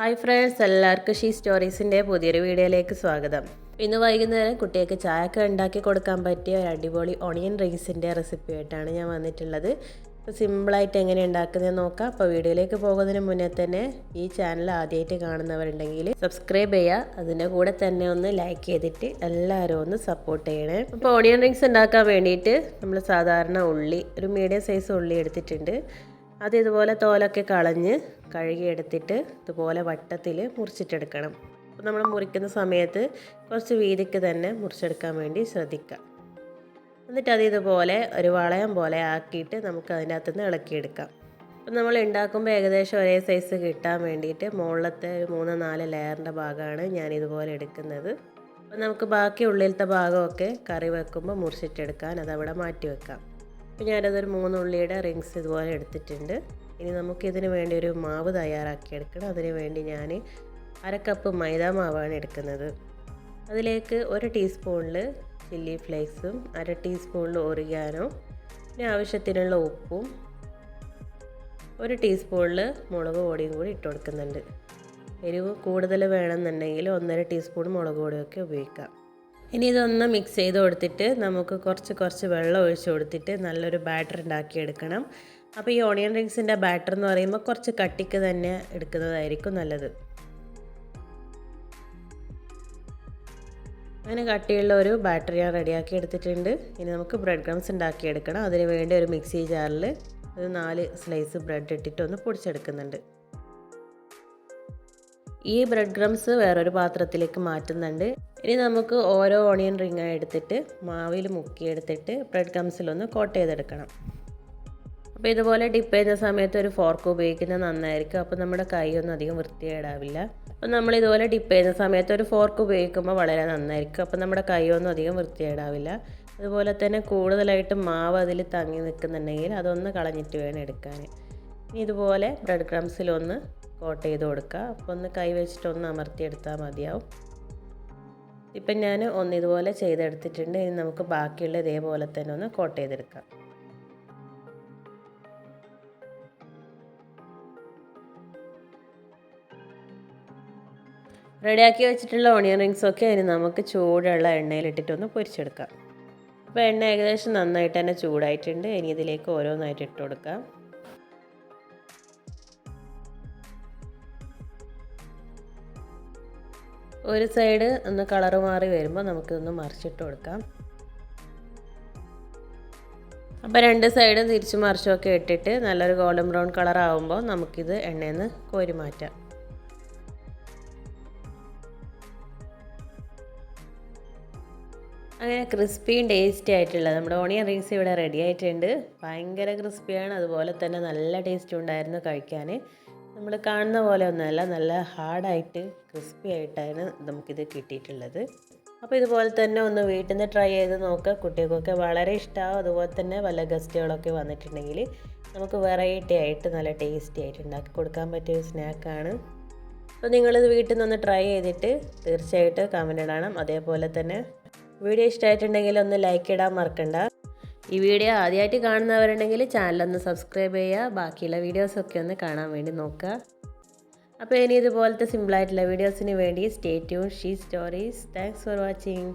Hi friends എല്ലാവർക്കും she സ്റ്റോറീസിന്റെ പുതിയൊരു വീഡിയോയിലേക്ക് സ്വാഗതം. ഇന്ന് വൈകുന്നേരം കുട്ടികൾക്ക് ചായയൊക്കെ ഉണ്ടാക്കി കൊടുക്കാൻ പറ്റിയ ഒരു അടിപൊളി ഓണിയൻ റൈസിന്റെ റെസിപ്പി ആയിട്ടാണ് ഞാൻ വന്നിട്ടുള്ളത്. അപ്പോൾ സിമ്പിളായിട്ട് എങ്ങനെ ഉണ്ടാക്കുന്നത് നോക്കാം. അപ്പോൾ വീഡിയോയിലേക്ക് പോകുന്നതിന് മുന്നേ തന്നെ ഈ ചാനൽ ആദ്യമായിട്ട് കാണുന്നവരുണ്ടെങ്കിൽ സബ്സ്ക്രൈബ് ചെയ്യുക. അതിന്റെ കൂടെ തന്നെ ഒന്ന് ലൈക്ക് ചെയ്തിട്ട് എല്ലാവരും ഒന്ന് സപ്പോർട്ട് ചെയ്യണേ. അപ്പോൾ ഓണിയൻ റിങ്സ് ഉണ്ടാക്കാൻ വേണ്ടിയിട്ട് നമ്മൾ സാധാരണ ഉള്ളി ഒരു മീഡിയം സൈസ് ഉള്ളി എടുത്തിട്ടുണ്ട്. അത് ഇതുപോലെ തോലൊക്കെ കളഞ്ഞ് കഴുകിയെടുത്തിട്ട് ഇതുപോലെ വട്ടത്തിൽ മുറിച്ചിട്ടെടുക്കണം. അപ്പോൾ നമ്മൾ മുറിക്കുന്ന സമയത്ത് കുറച്ച് വീതിക്ക് തന്നെ മുറിച്ചെടുക്കാൻ വേണ്ടി ശ്രദ്ധിക്കുക എന്നിട്ട് അത് ഇതുപോലെ ഒരു വളയം പോലെ ആക്കിയിട്ട് നമുക്ക് അതിന്റെ അകത്തുനിന്ന് ഇളക്കിയെടുക്കാം. അപ്പം നമ്മൾ ഉണ്ടാക്കുമ്പോൾ ഏകദേശം ഒരേ സൈസ് കിട്ടാൻ വേണ്ടിയിട്ട് മുകളിലത്തെ ഒരു മൂന്ന് നാല് ലെയറിന്റെ ഭാഗമാണ് ഞാൻ ഇതുപോലെ എടുക്കുന്നത്. അപ്പം നമുക്ക് ബാക്കി ഉള്ളിലത്തെ ഭാഗമൊക്കെ കറി വെക്കുമ്പോൾ മുറിച്ചിട്ടെടുക്കാൻ അതവിടെ മാറ്റി വെക്കാം. അപ്പോൾ ഞാനതൊരു മൂന്നുള്ളിയുടെ റിങ്സ് ഇതുപോലെ എടുത്തിട്ടുണ്ട്. ഇനി നമുക്കിതിന് വേണ്ടി ഒരു മാവ് തയ്യാറാക്കി എടുക്കണം അതിന് വേണ്ടി ഞാൻ അര കപ്പ് മൈദ മാവാണ് എടുക്കുന്നത്. അതിലേക്ക് ഒരു ടീസ്പൂണിൽ ചില്ലി ഫ്ലേക്സും അര ടീസ്പൂണിൽ ഒറിയാനോ പിന്നെ ആവശ്യത്തിനുള്ള ഉപ്പും ഒരു ടീസ്പൂണിൽ മുളക് പൊടിയും കൂടി ഇട്ട് കൊടുക്കുന്നുണ്ട്. എരിവ് കൂടുതൽ വേണമെന്നുണ്ടെങ്കിൽ ഒന്നര ടീസ്പൂൺ മുളക് പൊടിയൊക്കെ ഉപയോഗിക്കാം. ഇനി ഇതൊന്ന് മിക്സ് ചെയ്ത് കൊടുത്തിട്ട് നമുക്ക് കുറച്ച് കുറച്ച് വെള്ളം ഒഴിച്ച് കൊടുത്തിട്ട് നല്ലൊരു ബാറ്റർ ഉണ്ടാക്കിയെടുക്കണം അപ്പോൾ ഈ ഓണിയൻ റിങ്സിന്റെ ബാറ്റർ എന്ന് പറയുമ്പോൾ കുറച്ച് കട്ടിക്ക് തന്നെ എടുക്കുന്നതായിരിക്കും നല്ലത്. അങ്ങനെ കട്ടിയുള്ള ഒരു ബാറ്റർ ഞാൻ റെഡിയാക്കി എടുത്തിട്ടുണ്ട്. ഇനി നമുക്ക് ബ്രെഡ് ക്രംസ് ഉണ്ടാക്കിയെടുക്കണം അതിന് വേണ്ടി ഒരു മിക്സി ജാറിൽ ഒരു നാല് സ്ലൈസ് ബ്രെഡ് ഇട്ടിട്ട് ഒന്ന് പൊടിച്ചെടുക്കുന്നുണ്ട്. ഈ ബ്രെഡ് ക്രംസ് വേറൊരു പാത്രത്തിലേക്ക് മാറ്റുന്നുണ്ട്. ഇനി നമുക്ക് ഓരോ ഓണിയൻ റിങ് എടുത്തിട്ട് മാവിൽ മുക്കിയെടുത്തിട്ട് ബ്രെഡ് ക്രംസിലൊന്ന് കോട്ട് ചെയ്തെടുക്കണം. അപ്പോൾ ഇതുപോലെ ഡിപ്പ് ചെയ്യുന്ന സമയത്ത് ഒരു ഫോർക്ക് ഉപയോഗിക്കുന്നത് നന്നായിരിക്കും. അപ്പോൾ നമ്മുടെ കൈയൊന്നും അധികം വൃത്തികേടാവില്ല. അപ്പോൾ നമ്മൾ ഇതുപോലെ ഡിപ്പ് ചെയ്യുന്ന സമയത്ത് ഒരു ഫോർക്ക് ഉപയോഗിക്കുമ്പോൾ വളരെ നന്നായിരിക്കും. അപ്പോൾ നമ്മുടെ കൈയൊന്നും അധികം വൃത്തികേടാവില്ല. അതുപോലെ തന്നെ കൂടുതലായിട്ട് മാവ് അതിൽ തങ്ങി നിൽക്കുന്നുണ്ടെങ്കിൽ അതൊന്ന് കളഞ്ഞിട്ട് വേണം എടുക്കാൻ. ഇതുപോലെ ബ്രെഡ് ക്രംസിലൊന്ന് കോട്ട് ചെയ്ത് കൊടുക്കുക. അപ്പോൾ ഒന്ന് കൈ വെച്ചിട്ട് ഒന്ന് അമർത്തിയെടുത്താൽ മതിയാവും. ഇപ്പം ഞാൻ ഒന്ന് ഇതുപോലെ ചെയ്തെടുത്തിട്ടുണ്ട്. ഇനി നമുക്ക് ബാക്കിയുള്ള ഇതേപോലെ തന്നെ ഒന്ന് കോട്ട് ചെയ്തെടുക്കാം. റെഡിയാക്കി വെച്ചിട്ടുള്ള ഓണിയൻ റിങ്സൊക്കെ ഇനി നമുക്ക് ചൂടുള്ള എണ്ണയിലിട്ടിട്ടൊന്ന് പൊരിച്ചെടുക്കാം. അപ്പോൾ എണ്ണ ഏകദേശം നന്നായിട്ട് തന്നെ ചൂടായിട്ടുണ്ട്. ഇനി ഇതിലേക്ക് ഓരോന്നായിട്ട് ഇട്ട് കൊടുക്കാം. ഒരു സൈഡ് ഒന്ന് കളറ് മാറി വരുമ്പോൾ നമുക്കിതൊന്ന് മറിച്ചിട്ട് കൊടുക്കാം. അപ്പോൾ രണ്ട് സൈഡും തിരിച്ചു മറിച്ചൊക്കെ ഇട്ടിട്ട് നല്ലൊരു ഗോൾഡൻ ബ്രൗൺ കളർ ആവുമ്പോൾ നമുക്കിത് എണ്ണയിൽ നിന്ന് കോരി മാറ്റാം. അങ്ങനെ ക്രിസ്പിയും ടേസ്റ്റി ആയിട്ടുള്ള നമ്മുടെ ഓണിയൻ റിങ്സ് ഇവിടെ റെഡി ആയിട്ടുണ്ട്. ഭയങ്കര ക്രിസ്പിയാണ്. അതുപോലെ തന്നെ നല്ല ടേസ്റ്റ് ഉണ്ടായിരുന്നു കഴിക്കാൻ. നമ്മൾ കാണുന്ന പോലെ ഒന്നുമല്ല നല്ല ഹാർഡായിട്ട് ക്രിസ്പി ആയിട്ടാണ് നമുക്കിത് കിട്ടിയിട്ടുള്ളത്. അപ്പോൾ ഇതുപോലെ തന്നെ ഒന്ന് വീട്ടിൽ നിന്ന് ട്രൈ ചെയ്ത് നോക്കുക കുട്ടികൾക്കൊക്കെ വളരെ ഇഷ്ടമാവും അതുപോലെ തന്നെ വല്ല ഗസ്റ്റുകളൊക്കെ വന്നിട്ടുണ്ടെങ്കിൽ നമുക്ക് വെറൈറ്റി ആയിട്ട് നല്ല ടേസ്റ്റി ആയിട്ട് ഉണ്ടാക്കി കൊടുക്കാൻ പറ്റിയ ഒരു സ്നാക്കാണ്. അപ്പോൾ നിങ്ങളിത് വീട്ടിൽ നിന്ന് ട്രൈ ചെയ്തിട്ട് തീർച്ചയായിട്ടും കമന്റ് ഇടണം. അതേപോലെ തന്നെ വീഡിയോ ഇഷ്ടമായിട്ടുണ്ടെങ്കിൽ ഒന്ന് ലൈക്ക് ഇടാൻ മറക്കണ്ട. ഈ വീഡിയോ ആദ്യമായിട്ട് കാണുന്നവരുണ്ടെങ്കിൽ ചാനലൊന്ന് സബ്സ്ക്രൈബ് ചെയ്യുക. ബാക്കിയുള്ള വീഡിയോസൊക്കെ ഒന്ന് കാണാൻ വേണ്ടി നോക്കുക. അപ്പോൾ ഇനി ഇതുപോലത്തെ സിമ്പിളായിട്ടുള്ള വീഡിയോസിന് വേണ്ടി stay tune she stories thanks for watching